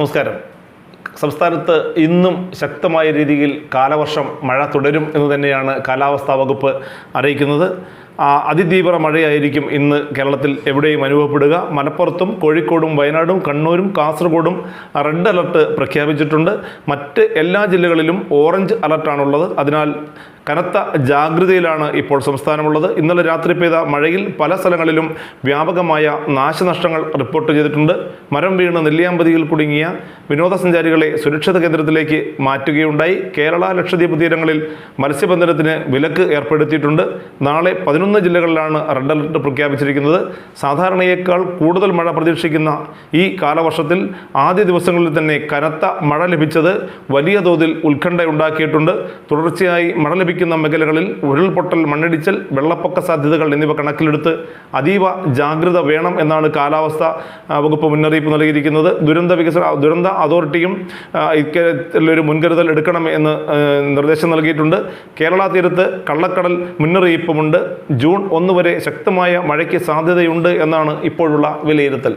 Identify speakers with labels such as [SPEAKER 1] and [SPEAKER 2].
[SPEAKER 1] നമസ്കാരം. സംസ്ഥാനത്ത് ഇന്നും ശക്തമായ രീതിയിൽ കാലവർഷം മഴ തുടരും എന്ന് തന്നെയാണ് കാലാവസ്ഥാ വകുപ്പ് അറിയിക്കുന്നത്. അതിതീവ്ര മഴയായിരിക്കും ഇന്ന് കേരളത്തിൽ എവിടെയും അനുഭവപ്പെടുക. മലപ്പുറത്തും കോഴിക്കോടും വയനാടും കണ്ണൂരും കാസർഗോഡും റെഡ് അലർട്ട് പ്രഖ്യാപിച്ചിട്ടുണ്ട്. മറ്റ് എല്ലാ ജില്ലകളിലും ഓറഞ്ച് അലർട്ടാണുള്ളത്. അതിനാൽ കനത്ത ജാഗ്രതയിലാണ് ഇപ്പോൾ സംസ്ഥാനമുള്ളത്. ഇന്നലെ രാത്രി പെയ്ത മഴയിൽ പല സ്ഥലങ്ങളിലും വ്യാപകമായ നാശനഷ്ടങ്ങൾ റിപ്പോർട്ട് ചെയ്തിട്ടുണ്ട്. മരം വീണ് നെല്ലിയാമ്പതിയിൽ കുടുങ്ങിയ വിനോദസഞ്ചാരികളെ സുരക്ഷിത കേന്ദ്രത്തിലേക്ക് മാറ്റുകയുണ്ടായി. കേരള ലക്ഷദ്വീപ് തീരങ്ങളിൽ മത്സ്യബന്ധനത്തിന് വിലക്ക് ഏർപ്പെടുത്തിയിട്ടുണ്ട്. നാളെ പതിനൊന്ന് ജില്ലകളിലാണ് റെഡ് അലർട്ട് പ്രഖ്യാപിച്ചിരിക്കുന്നത്. സാധാരണയേക്കാൾ കൂടുതൽ മഴ പ്രതീക്ഷിക്കുന്ന ഈ കാലവർഷത്തിൽ ആദ്യ ദിവസങ്ങളിൽ തന്നെ കനത്ത മഴ ലഭിച്ചത് വലിയ തോതിൽ ഉത്കണ്ഠയുണ്ടാക്കിയിട്ടുണ്ട് തുടർച്ചയായി മഴ ലഭിക്കുന്ന മേഖലകളിൽ ഉരുൾപൊട്ടൽ മണ്ണിടിച്ചൽ വെള്ളപ്പൊക്ക സാധ്യതകൾ എന്നിവ കണക്കിലെടുത്ത് അതീവ ജാഗ്രത വേണം എന്നാണ് കാലാവസ്ഥ വകുപ്പ് മുന്നറിയിപ്പ് നൽകിയിരിക്കുന്നത്. ദുരന്ത വികസന ദുരന്ത അതോറിറ്റിയും ഇക്കാര്യത്തിലൊരു മുൻകരുതൽ എടുക്കണം എന്ന് നിർദ്ദേശം നൽകിയിട്ടുണ്ട്. കേരള തീരത്ത് കള്ളക്കടൽ മുന്നറിയിപ്പുമുണ്ട്. ജൂൺ ഒന്ന് വരെ ശക്തമായ മഴയ്ക്ക് സാധ്യതയുണ്ട് എന്നാണ് ഇപ്പോഴുള്ള വിലയിരുത്തൽ.